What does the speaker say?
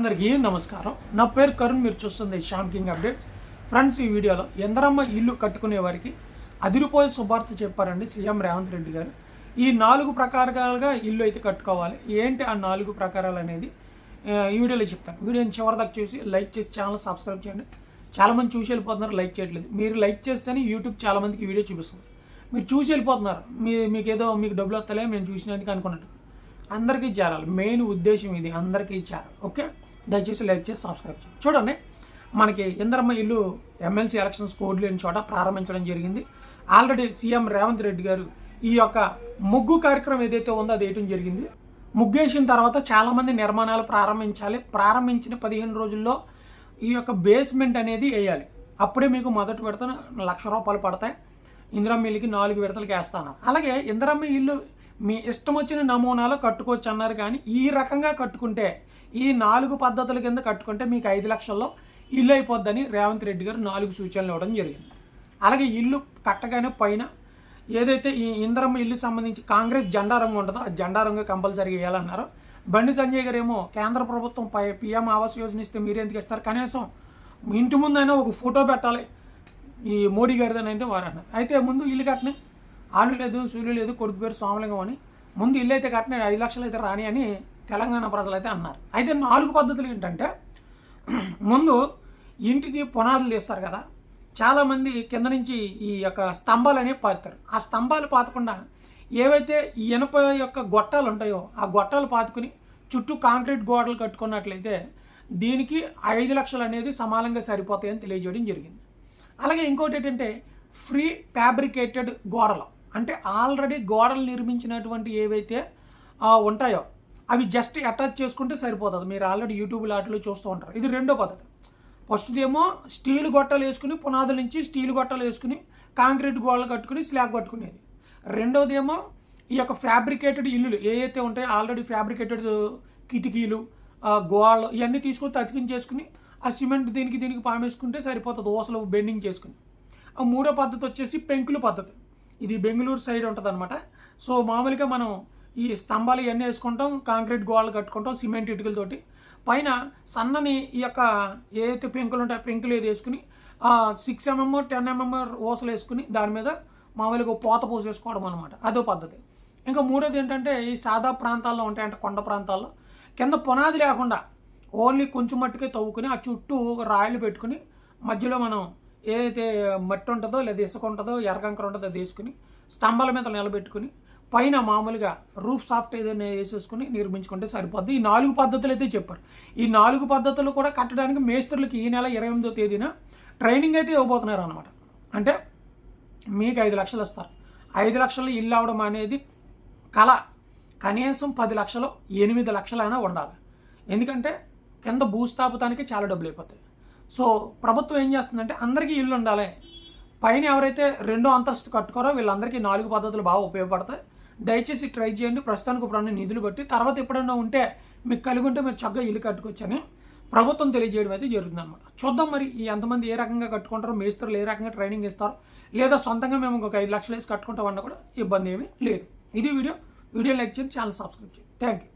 అందరికీ నమస్కారం. నా పేరు కరుణ్ మీరు చూస్తుంది శ్యామ్ కింగ్ అప్డేట్స్. ఫ్రెండ్స్ ఈ వీడియోలో ఎందరమ్మ ఇల్లు కట్టుకునే వారికి అదిరిపోయే శుభార్త చెప్పారండి సీఎం రేవంత్ రెడ్డి గారు. ఈ నాలుగు ప్రకారాలుగా ఇల్లు అయితే కట్టుకోవాలి. ఏంటి ఆ నాలుగు ప్రకారాలు అనేది ఈ వీడియోలో చెప్తాను. వీడియోని చివరిదాకా చూసి లైక్ చేసి ఛానల్ సబ్స్క్రైబ్ చేయండి. చాలామంది చూసి వెళ్ళిపోతున్నారు లైక్ చేయట్లేదు. మీరు లైక్ చేస్తేనే యూట్యూబ్ చాలామందికి వీడియో చూపిస్తుంది. మీరు చూసి వెళ్ళిపోతున్నారు. మీ మీకు ఏదో మీకు డబ్బులు వస్తలే మేము చూసినందుకు అనుకున్నట్టు. అందరికీ చేరాలి. మెయిన్ ఉద్దేశం ఇది. అందరికీ చేరాలి. ఓకే? దయచేసి లైక్ చేసి సబ్స్క్రైబ్ చేయండి. చూడండి మనకి ఇందరమ్మ ఇల్లు ఎమ్మెల్సీ ఎలక్షన్స్ కోడ్ లేని చోట ప్రారంభించడం జరిగింది. ఆల్రెడీ సీఎం రేవంత్ రెడ్డి గారు ఈ యొక్క ముగ్గు కార్యక్రమం ఏదైతే ఉందో అది వేయటం జరిగింది. ముగ్గేసిన తర్వాత చాలామంది నిర్మాణాలు ప్రారంభించాలి. ప్రారంభించిన పదిహేను రోజుల్లో ఈ యొక్క బేస్మెంట్ అనేది వేయాలి. అప్పుడే మీకు మొదటి విడత లక్ష రూపాయలు పడతాయి. ఇందిరమ్మ ఇల్లుకి నాలుగు విడతలకి వేస్తాను. అలాగే ఇందిరమ్మ ఇల్లు మీ ఇష్టం వచ్చిన నమూనాలో కట్టుకోవచ్చు అన్నారు కానీ ఈ రకంగా కట్టుకుంటే ఈ నాలుగు పద్ధతుల కింద కట్టుకుంటే మీకు ఐదు లక్షల్లో ఇల్లు అయిపోద్దని రేవంత్ రెడ్డి గారు నాలుగు సూచనలు ఇవ్వడం జరిగింది. అలాగే ఇల్లు కట్టగానే పైన ఏదైతే ఈ ఇంద్రమ్మ ఇల్లు సంబంధించి కాంగ్రెస్ జెండా రంగు ఉంటుందో ఆ జెండా రంగు కంపల్సరీ వేయాలన్నారు. బండి సంజయ్ గారు ఏమో కేంద్ర ప్రభుత్వం పై పిఎం ఆవాస్ యోజన ఇస్తే మీరు ఎందుకు ఇస్తారు? కనీసం ఇంటి ముందైనా ఒక ఫోటో పెట్టాలి. ఈ మోడీ గారిదని అయితే వారు అన్నారు అయితే ముందు ఇల్లు కట్టనే ఆలు లేదు సూర్యులు లేదు కొడుకు పేరు సోమలింగం అని ముందు ఇల్లు అయితే కట్టిన ఐదు లక్షలు అయితే రాని అని తెలంగాణ ప్రజలు అయితే అన్నారు. అయితే నాలుగు పద్ధతులు ఏంటంటే ముందు ఇంటికి పునాదులు తీస్తారు కదా చాలామంది కింద నుంచి ఈ యొక్క స్తంభాలు అనేవి పాతారు ఆ స్తంభాలు పాతకుండా ఏవైతే ఈ ఇనప యొక్క గొట్టాలు ఉంటాయో ఆ గొట్టాలు పాతుకుని చుట్టూ కాంక్రీట్ గోడలు కట్టుకున్నట్లయితే దీనికి ఐదు లక్షలు అనేది సమానంగా సరిపోతాయని తెలియజేయడం జరిగింది. అలాగే ఇంకోటి ఏంటంటే ఫ్రీ ఫ్యాబ్రికేటెడ్ గోడలు. అంటే ఆల్రెడీ గోడలు నిర్మించినటువంటి ఏవైతే ఉంటాయో అవి జస్ట్ అటాచ్ చేసుకుంటే సరిపోతుంది. మీరు ఆల్రెడీ యూట్యూబ్ లాట్లో చూస్తూ ఉంటారు. ఇది రెండో పద్ధతి. ఫస్ట్దేమో ఏమో స్టీల్ గొట్టలు వేసుకుని పునాదుల నుంచి స్టీల్ గొట్టలు వేసుకుని కాంక్రీట్ గోడలు కట్టుకుని స్లాబ్ కట్టుకునేది. రెండోదేమో ఈ యొక్క ఫ్యాబ్రికేటెడ్ ఇల్లులు ఏవైతే ఉంటాయో ఆల్రెడీ ఫ్యాబ్రికేటెడ్ కిటికీలు గోళ్ళు గోడలు ఇవన్నీ తీసుకొని తతికించేసుకుని ఆ సిమెంట్ దీనికి దీనికి పామేసుకుంటే సరిపోతుంది. ఓసలు బెండింగ్ చేసుకుని. ఆ మూడో పద్ధతి వచ్చేసి పెంకుల పద్ధతి. ఇది బెంగళూరు సైడ్ ఉంటుంది అనమాట సో మామూలుగా మనం ఈ స్తంభాలు ఇవన్నీ వేసుకుంటాం కాంక్రీట్ గోడలు కట్టుకుంటాం సిమెంట్ ఇటుకలతోటి. పైన సన్నని ఈ యొక్క ఏదైతే పెంకులు ఉంటాయో ఆ పెంకులు ఏది వేసుకుని సిక్స్ ఎంఎం టెన్ ఎంఎం ఓసలు వేసుకుని దాని మీద మామూలుగా పోత పోసేసుకోవడం అనమాట అదో పద్ధతి. ఇంకా మూడోది ఏంటంటే ఈ సాదా ప్రాంతాల్లో ఉంటాయంటే కొండ ప్రాంతాల్లో. కింద పునాది లేకుండా ఓన్లీ కొంచెం మట్టుకే తవ్వుకుని ఆ చుట్టూ రాయిలు పెట్టుకుని మధ్యలో మనం ఏదైతే మట్టి ఉంటుందో లేదా ఇసుక ఉంటుందో ఎర్రకంకర ఉంటుందో అది వేసుకుని స్తంభాల మీద నిలబెట్టుకుని పైన మామూలుగా రూఫ్ సాఫ్ట్ ఏదైనా వేసేసుకుని నిర్మించుకుంటే సరిపోద్ది. ఈ నాలుగు పద్ధతులు అయితే చెప్పారు. ఈ నాలుగు పద్ధతులు కూడా కట్టడానికి మేస్త్రులకి ఈ నెల ఇరవై ఎనిమిదో తేదీన ట్రైనింగ్ అయితే ఇవ్వబోతున్నారు అనమాట అంటే మీకు ఐదు లక్షలు ఇస్తారు. ఐదు లక్షలు ఇల్లు అవడం అనేది కళ. కనీసం పది లక్షలు ఎనిమిది లక్షలైనా ఉండాలి. ఎందుకంటే కింద భూస్థాపితానికి చాలా డబ్బులు అయిపోతాయి. సో ప్రభుత్వం ఏం చేస్తుందంటే అందరికీ ఇల్లు ఉండాలి. పైన ఎవరైతే రెండో అంతస్తు కట్టుకోరో వీళ్ళందరికీ నాలుగు పద్ధతులు బాగా ఉపయోగపడతాయి. దయచేసి ట్రై చేయండి. ప్రస్తుతానికి ఇప్పుడు నిధులు బట్టి తర్వాత ఎప్పుడైనా ఉంటే మీకు కలిగి ఉంటే మీరు చక్కగా ఇల్లు కట్టుకోవచ్చని ప్రభుత్వం తెలియజేయడం అయితే జరుగుతుంది అనమాట చూద్దాం మరి ఎంతమంది ఏ రకంగా కట్టుకుంటారో మేస్త్రులు ఏ రకంగా ట్రైనింగ్ ఇస్తారు లేదా సొంతంగా మేము ఒక ఐదు లక్షలు వేసి కట్టుకుంటామన్నా కూడా ఇబ్బంది ఏమీ లేదు. ఇది వీడియో. వీడియో లైక్ చేయండి ఛానల్ సబ్స్క్రైబ్ చేయండి. Thank you